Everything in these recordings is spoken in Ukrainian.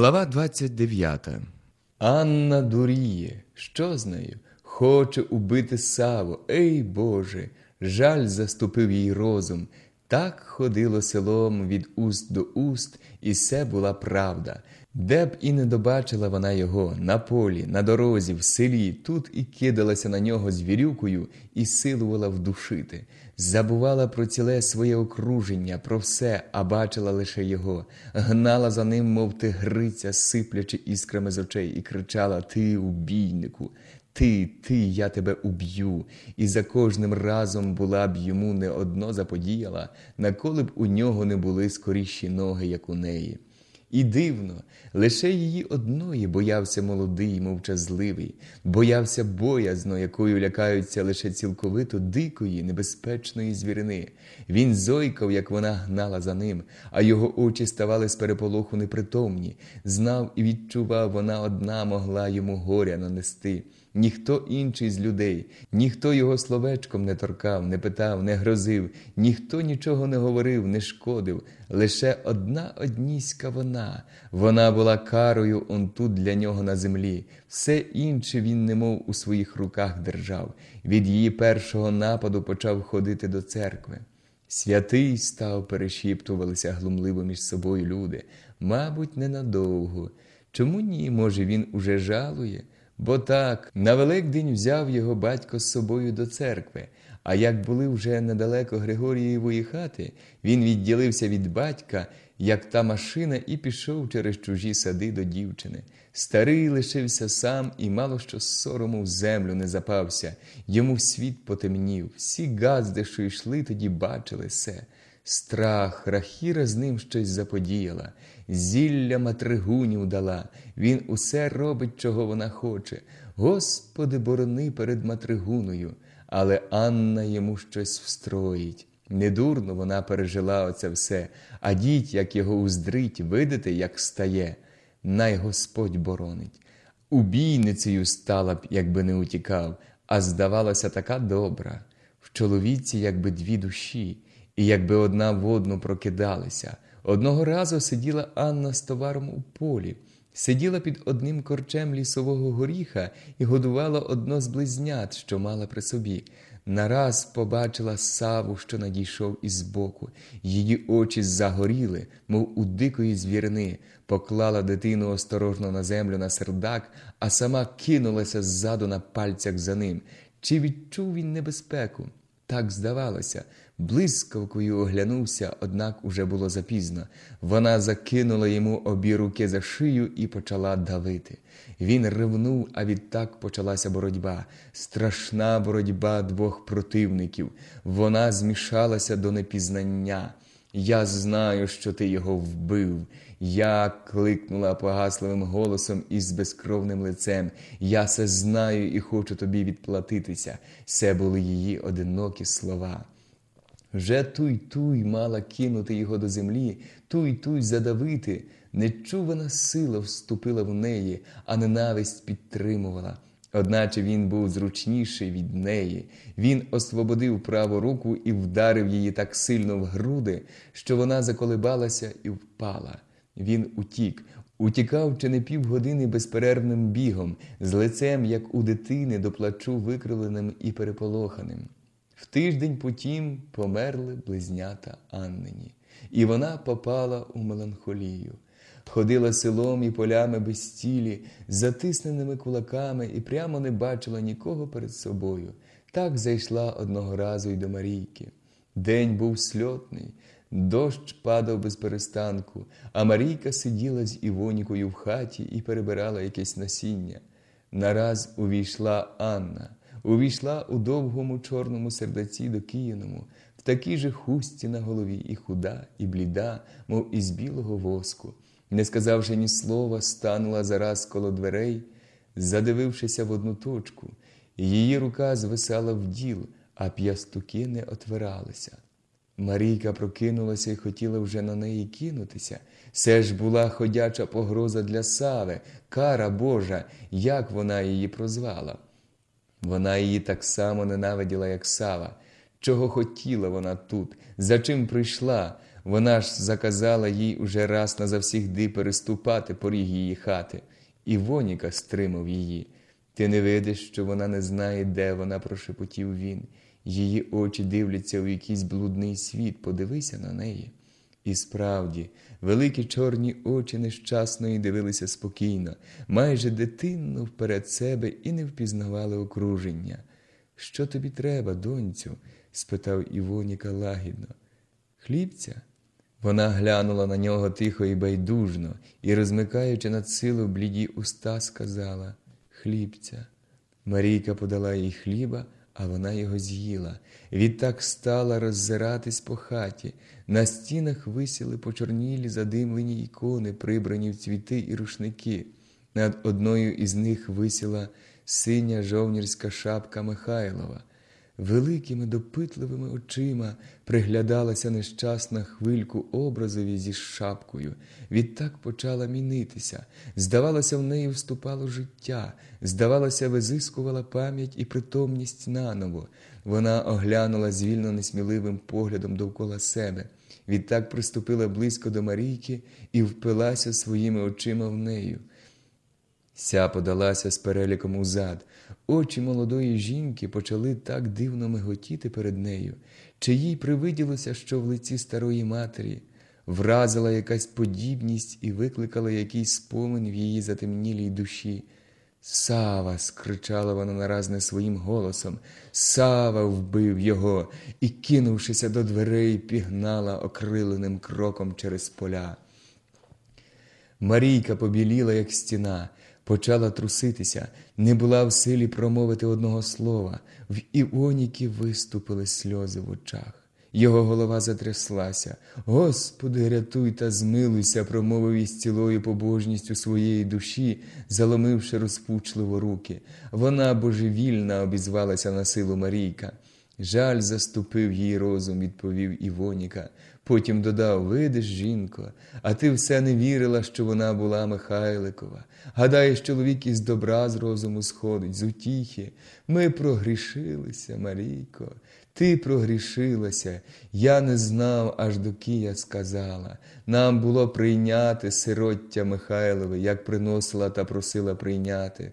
Глава 29. Анна дуріє. Що з нею? Хоче убити Саву. Ей Боже! Жаль заступив їй розум. Так ходило селом від уст до уст, і все була правда. Де б і не добачила вона його на полі, на дорозі, в селі, тут і кидалася на нього звірюкою і силувала вдушити. Забувала про ціле своє окруження, про все, а бачила лише його, гнала за ним, мов тигриця, сиплячи іскрами з очей, і кричала: Ти, убійнику, ти, ти, я тебе уб'ю, і за кожним разом була б йому не одно заподіяла, наколи б у нього не були скоріші ноги, як у неї. І дивно, лише її одної боявся молодий, мовчазливий, боявся боязно, якою лякаються лише цілковито дикої, небезпечної звірини. Він зойкав, як вона гнала за ним, а його очі ставали з переполоху непритомні. Знав і відчував, вона одна могла йому горя нанести. Ніхто інший з людей, ніхто його словечком не торкав, не питав, не грозив, ніхто нічого не говорив, не шкодив. Лише одна одніська вона. Вона була карою он тут для нього на землі. Все інше він немов у своїх руках держав. Від її першого нападу почав ходити до церкви. Святий став, перешіптувалися глумливо між собою люди. Мабуть, ненадовго. Чому ні? Може, він уже жалує? Бо так, на Великдень взяв його батько з собою до церкви, а як були вже недалеко Григорієвої хати, він відділився від батька, як та машина, і пішов через чужі сади до дівчини. Старий лишився сам і мало що з сорому в землю не запався. Йому світ потемнів. Всі газди, що йшли, тоді бачили все. Страх, рахіра з ним щось заподіяла, зілля матригунів дала, він усе робить, чого вона хоче. Господи, борони перед матригуною, але Анна йому щось встроїть. Недурно вона пережила оце все, а діть, як його уздрить, видите, як стає, най Господь боронить. Убійницею стала б, якби не утікав, а здавалася така добра, в чоловіці, якби дві душі і якби одна в одну прокидалися. Одного разу сиділа Анна з товаром у полі, сиділа під одним корчем лісового горіха і годувала одно з близнят, що мала при собі. Нараз побачила саву, що надійшов із боку. Її очі загоріли, мов у дикої звірини, поклала дитину осторожно на землю на сердак, а сама кинулася ззаду на пальцях за ним. Чи відчув він небезпеку? Так здавалося, блискавкою оглянувся, однак уже було запізно. Вона закинула йому обі руки за шию і почала давити. Він ривнув, а відтак почалася боротьба, страшна боротьба двох противників. Вона змішалася до непізнання. Я знаю, що ти його вбив. Я кликнула погасливим голосом із безкровним лицем. Я це знаю і хочу тобі відплатитися. Це були її одинокі слова. Вже туй туй мала кинути його до землі, туй туй задавити. Нечувана сила вступила в неї, а ненависть підтримувала. Одначе він був зручніший від неї. Він освободив праву руку і вдарив її так сильно в груди, що вона заколебалася і впала. Він утік, утікав чи не півгодини безперервним бігом, з лицем, як у дитини, до плачу викривленим і переполоханим. В тиждень потім померли близнята Аннині, і вона попала у меланхолію. Ходила селом і полями без тілі, затисненими кулаками і прямо не бачила нікого перед собою. Так зайшла одного разу й до Марійки. День був сльотний, дощ падав без перестанку, а Марійка сиділа з Івонікою в хаті і перебирала якесь насіння. Нараз увійшла Анна, увійшла у довгому чорному сердаці до Київному, в такій же хусті на голові, і худа, і бліда, мов із білого воску. Не сказавши ні слова, станула зараз коло дверей, задивившися в одну точку. Її рука звисала в діл, а п'ястуки не отвиралися. Марійка прокинулася і хотіла вже на неї кинутися. Це ж була ходяча погроза для Сави, кара Божа, як вона її прозвала. Вона її так само ненавиділа, як Сава. Чого хотіла вона тут, за чим прийшла? Вона ж заказала їй уже раз назавсігди переступати поріг її хати, і Воніка стримав її. Ти не видиш, що вона не знає, де вона, прошепотів він. Її очі дивляться у якийсь блудний світ, подивися на неї. І справді, великі чорні очі нещасної дивилися спокійно, майже дитинно вперед себе і не впізнавали окруження. Що тобі треба, доньцю? спитав Івоніка лагідно. Хлібця? Вона глянула на нього тихо і байдужно, і, розмикаючи над силу бліді уста, сказала Хлібця. Марійка подала їй хліба, а вона його з'їла. Відтак стала роззиратись по хаті. На стінах висіли почорнілі задимлені ікони, прибрані в цвіти і рушники. Над одною із них висіла синя жовнірська шапка Михайлова. Великими допитливими очима приглядалася нещасна хвильку образові зі шапкою. Відтак почала мінитися. Здавалося, в неї вступало життя, здавалося, визискувала пам'ять і притомність наново. Вона оглянула звільно несміливим поглядом довкола себе. Відтак приступила близько до Марійки і впилася своїми очима в нею. Ся подалася з переліком узад. Очі молодої жінки почали так дивно миготіти перед нею, чи їй привиділося, що в лиці старої матері вразила якась подібність і викликала якийсь спомин в її затемнілій душі. Сава. скричала вона нараз не своїм голосом. Сава вбив його і, кинувшися до дверей, пігнала окриленим кроком через поля. Марійка побіліла, як стіна, почала труситися, не була в силі промовити одного слова. В Іоніки виступили сльози в очах. Його голова затряслася. Господи, рятуй та змилуйся, промовив із цілою побожністю своєї душі, заломивши розпучливо руки. Вона божевільна обізвалася на силу Марійка. Жаль заступив їй розум, відповів Івоніка. Потім додав Видиш, жінко, а ти все не вірила, що вона була Михайликова. Гадаєш, чоловік із добра з розуму сходить, з утіхи. Ми прогрішилися, Марійко. Ти прогрішилася, я не знав, аж доки я сказала. Нам було прийняти сироття Михайлове, як приносила та просила прийняти.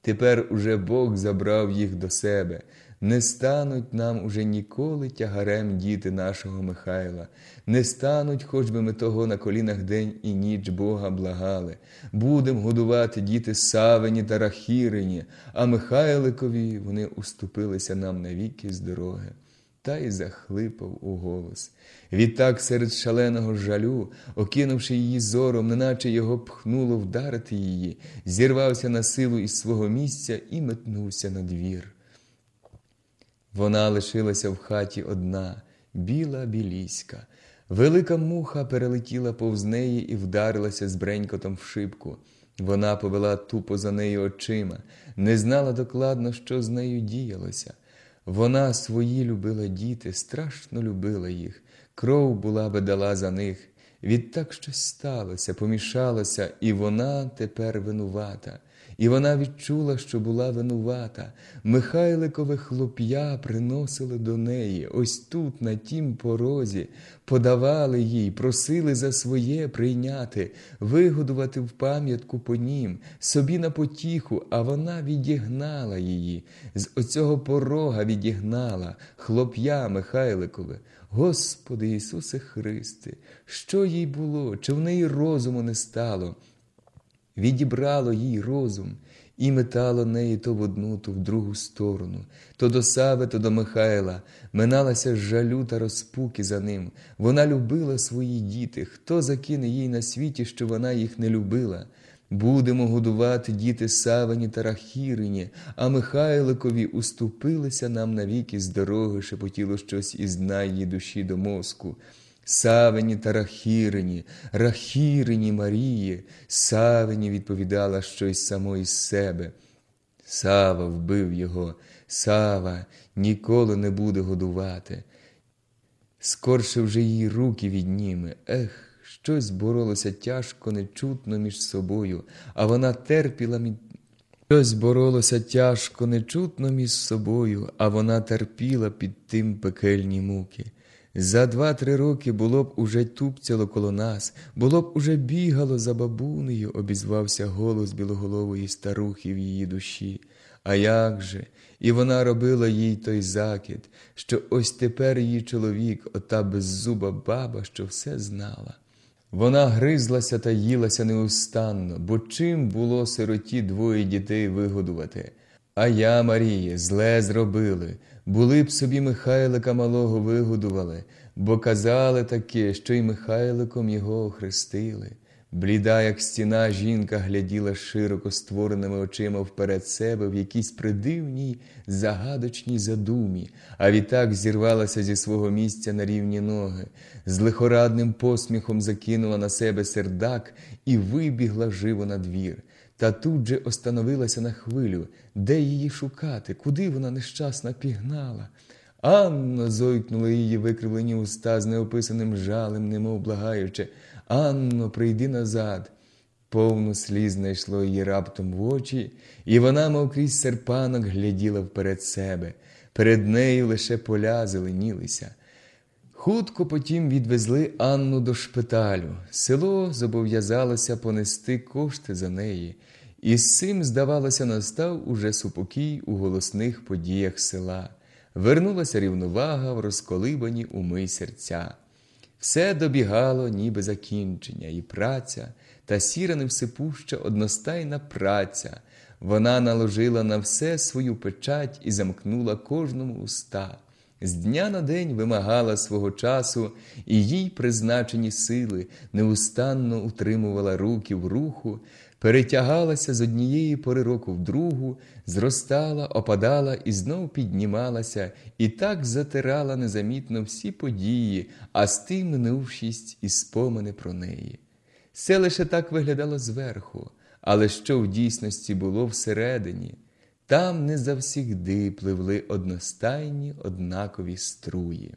Тепер уже Бог забрав їх до себе. Не стануть нам уже ніколи тягарем діти нашого Михайла, не стануть, хоч би ми того на колінах день і ніч Бога благали. Будем годувати діти Савині та Рахірині, а Михайликові вони уступилися нам навіки з дороги. Та й захлипав у голос. Відтак серед шаленого жалю, окинувши її зором, неначе його пхнуло вдарити її, зірвався на силу із свого місця і метнувся на двір. Вона лишилася в хаті одна, біла біліська. Велика муха перелетіла повз неї і вдарилася з бренькотом в шибку. Вона повела тупо за нею очима, не знала докладно, що з нею діялося. Вона свої любила діти, страшно любила їх, кров була би дала за них. Відтак щось сталося, помішалося, і вона тепер винувата. І вона відчула, що була винувата. Михайликове хлоп'я приносили до неї, ось тут, на тім порозі, подавали їй, просили за своє прийняти, вигодувати в пам'ятку по нім, собі на потіху, а вона відігнала її, з оцього порога відігнала, хлоп'я Михайликове. Господи Ісусе Христе, що їй було, чи в неї розуму не стало? Відібрало їй розум і метало неї то в одну, то в другу сторону, то до Сави, то до Михайла, миналася жалю та розпуки за ним. Вона любила свої діти. Хто закине їй на світі, що вона їх не любила? Будемо годувати діти Савині та Рахірині, а Михайликові уступилися нам навіки з дороги, шепотіло щось із дна її душі до мозку. Савині та Рахірині, Рахірині Марії, Савині відповідала щось само із себе. Сава вбив його, Сава ніколи не буде годувати. Скорше вже її руки відніме. Ех, щось боролося тяжко, нечутно між собою, а вона терпіла мід... Щось боролося тяжко, нечутно між собою, а вона терпіла під тим пекельні муки. За два-три роки було б уже тупцяло коло нас, було б уже бігало за бабунею, обізвався голос білоголової старухи в її душі. А як же? І вона робила їй той закид, що ось тепер її чоловік, ота беззуба баба, що все знала. Вона гризлася та їлася неустанно, бо чим було сироті двоє дітей вигодувати? А я, Маріє, зле зробили, були б собі Михайлика малого вигодували, бо казали таке, що й Михайликом його охрестили. Бліда, як стіна, жінка гляділа широко створеними очима вперед себе в якійсь придивній, загадочній задумі, а відтак зірвалася зі свого місця на рівні ноги, з лихорадним посміхом закинула на себе сердак і вибігла живо на двір. Та тут же остановилася на хвилю, де її шукати, куди вона нещасна пігнала. Анно, зойкнули її викривлені уста з неописаним жалем, немов благаючи. Анно, прийди назад. Повну сліз знайшло її раптом в очі, і вона, мов крізь серпанок, гляділа вперед себе. Перед нею лише поля зеленілися. Хутко потім відвезли Анну до шпиталю. Село зобов'язалося понести кошти за неї, і з цим, здавалося, настав уже супокій у голосних подіях села. Вернулася рівновага в розколибані уми серця. Все добігало, ніби закінчення, і праця, та сіра невсипуща одностайна праця. Вона наложила на все свою печать і замкнула кожному уста. З дня на день вимагала свого часу, і їй призначені сили неустанно утримувала руки в руху, перетягалася з однієї пори року в другу, зростала, опадала і знов піднімалася, і так затирала незамітно всі події, а з тим минувшість і спомини про неї. Все лише так виглядало зверху, але що в дійсності було всередині, там не завсігди пливли одностайні однакові струї.